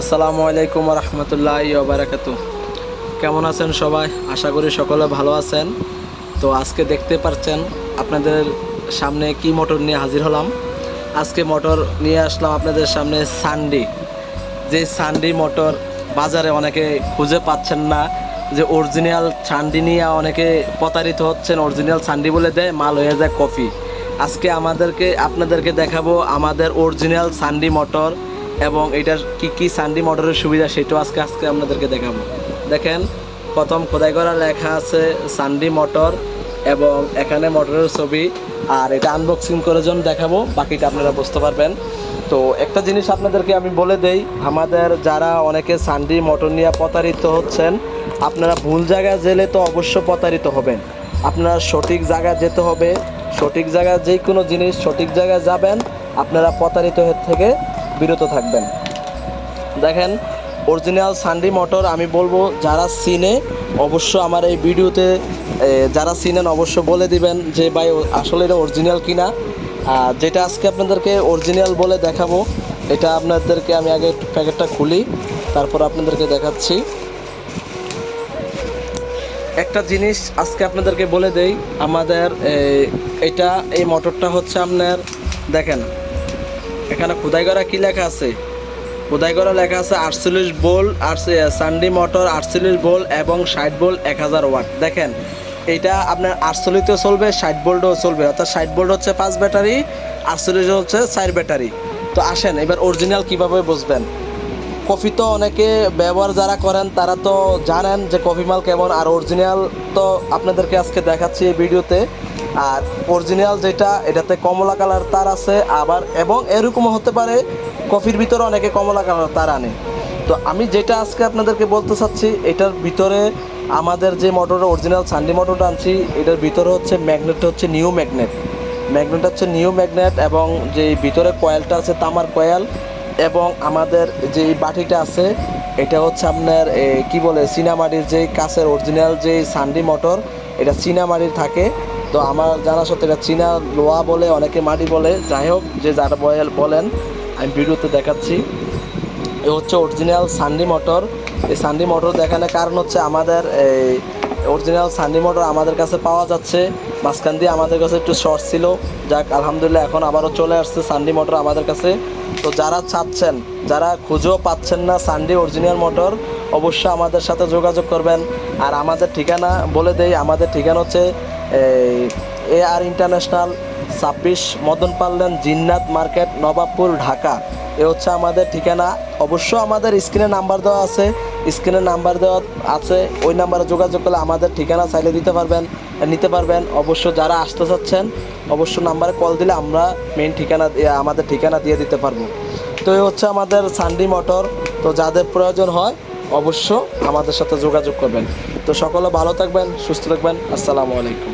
আসসালামু আলাইকুম রহমতুল্লাহ বারাকাতু কেমন আছেন সবাই? আশা করি সকলে ভালো আছেন। তো আজকে দেখতে পাচ্ছেন আপনাদের সামনে কি মোটর নিয়ে হাজির হলাম। আজকে মোটর নিয়ে আসলাম আপনাদের সামনে সানডি যে সানডি মোটর বাজারে অনেকে খুঁজে পাচ্ছেন না, যে অরিজিনাল সানডি নিয়ে অনেকে প্রতারিত হচ্ছেন অরিজিনাল সানডি বলে দেয়, মাল হয়ে যায় কফি। আজকে আমাদেরকে, আপনাদেরকে দেখাবো আমাদের অরিজিনাল সানডি মোটর এবং এটার কি কি সানডি মোটরের সুবিধা সেটাও আজকে আজকে আপনাদেরকে দেখাবো। দেখেন, প্রথম খোদাই করা লেখা আছে সানডি মোটর এবং এখানে মোটরের ছবি। আর এটা আনবক্সিং করে যখন দেখাবো, বাকিটা আপনারা বুঝতে পারবেন। তো একটা জিনিস আপনাদেরকে আমি বলে দেই, আমাদের যারা অনেকে সানডি মোটর নিয়ে প্রতারিত হচ্ছেন, আপনারা ভুল জায়গায় গেলে তো অবশ্য প্রতারিত হবেন। আপনারা সঠিক জায়গায় যেতে হবে, সঠিক জায়গায় যে কোনো জিনিস সঠিক জায়গায় যাবেন, আপনারা প্রতারিত থেকে বিরত থাকবেন। দেখেন অরিজিনাল সানডি মোটর আমি বলব যারা চিনে, অবশ্য আমার এই ভিডিওতে যারা চিনেন, অবশ্য বলে দিবেন যে, ভাই আসলে এটা অরিজিনাল কিনা। যেটা আজকে আপনাদেরকে অরিজিনাল বলে দেখাবো, এটা আপনাদেরকে আমি আগে একটু প্যাকেটটা খুলি, তারপর আপনাদেরকে দেখাচ্ছি। একটা জিনিস আজকে আপনাদেরকে বলে দেই, আমাদের এটা, এই মোটরটা হচ্ছে আপনার, দেখেন এখানে খোদাই করা কি লেখা আছে? খোদাই করা লেখা আছে আটচল্লিশ বোল আর সানডি মোটর, আটচল্লিশ বোল এবং ষাট বোল এক হাজার ওয়াট। দেখেন এটা আপনার আটচল্লিশও চলবে, ষাট বোল্টও চলবে। অর্থাৎ ষাট বোল্ট হচ্ছে পাঁচ ব্যাটারি, আটচল্লিশ হচ্ছে চার ব্যাটারি। তো আসেন, এবার অরিজিনাল কীভাবে বুঝবেন? কফি তো অনেকে ব্যবহার যারা করেন, তারা তো জানেন যে কফি মাল কেমন। আর অরিজিনাল তো আপনাদেরকে আজকে দেখাচ্ছি এই ভিডিওতে। আর অরিজিনাল যেটা, এটাতে কমলা কালার তার আছে, আবার এবং এরকমও হতে পারে, কফির ভিতরে অনেকে কমলা কালার তার আনে। তো আমি যেটা আজকে আপনাদেরকে বলতে চাচ্ছি, এটার ভিতরে আমাদের যে মোটরটা অরিজিনাল সানডি মোটরটা আনছি, এটার ভিতরে হচ্ছে ম্যাগনেটটা হচ্ছে নিউ ম্যাগনেট ম্যাগনেট হচ্ছে নিউ ম্যাগনেট এবং যে ভিতরে কয়েলটা আছে, তামার কয়েল এবং আমাদের যে বাটিটা আছে, এটা হচ্ছে আপনার কি বলে, চীনামাটির যে কাছের অরিজিনাল যে সানডি মোটর, এটা চীনামাটির থাকে। তো আমার জানা সত্ত্বে এটা চীনা লোয়া বলে, অনেকে মাটি বলে। যাই হোক, যে যারা বল- বলেন, আমি ভিডিওতে দেখাচ্ছি। এ হচ্ছে অরিজিনাল সানডি মোটর। এই সানডি মোটর দেখানোর কারণ হচ্ছে আমাদের এই অরিজিনাল সানডি মোটর আমাদের কাছে পাওয়া যাচ্ছে। মাঝখান দিয়ে আমাদের কাছে একটু শর্ট ছিল। যাক, আলহামদুলিল্লাহ, এখন আবারও চলে আসছে সানডি মোটর আমাদের কাছে। তো যারা চাচ্ছেন, যারা খুঁজেও পাচ্ছেন না সানডি অরিজিনাল মোটর অবশ্যই আমাদের সাথে যোগাযোগ করবেন। আর আমাদের ঠিকানা বলে দেই, আমাদের ঠিকানা হচ্ছে এ আর ইন্টারন্যাশনাল ছাব্বিশ মদন পাল্লেন জিন্নাত মার্কেট, নবাবপুর, ঢাকা। এ হচ্ছে আমাদের ঠিকানা। অবশ্য আমাদের স্ক্রিনে নাম্বার দেওয়া আছে। স্ক্রিনে নাম্বার দেওয়া আছে, ওই নাম্বারে যোগাযোগ করলে আমাদের ঠিকানা চাইলে দিতে পারবেন, নিতে পারবেন। অবশ্য যারা আসতে চাচ্ছেন, অবশ্য নাম্বারে কল দিলে আমরা মেন ঠিকানা আমাদের ঠিকানা দিয়ে দিতে পারব। তো এই হচ্ছে আমাদের সানডি মোটর তো যাদের প্রয়োজন হয়, অবশ্য আমাদের সাথে যোগাযোগ করবেন। তো সকলে ভালো থাকবেন, সুস্থ থাকবেন, আসসালামু আলাইকুম।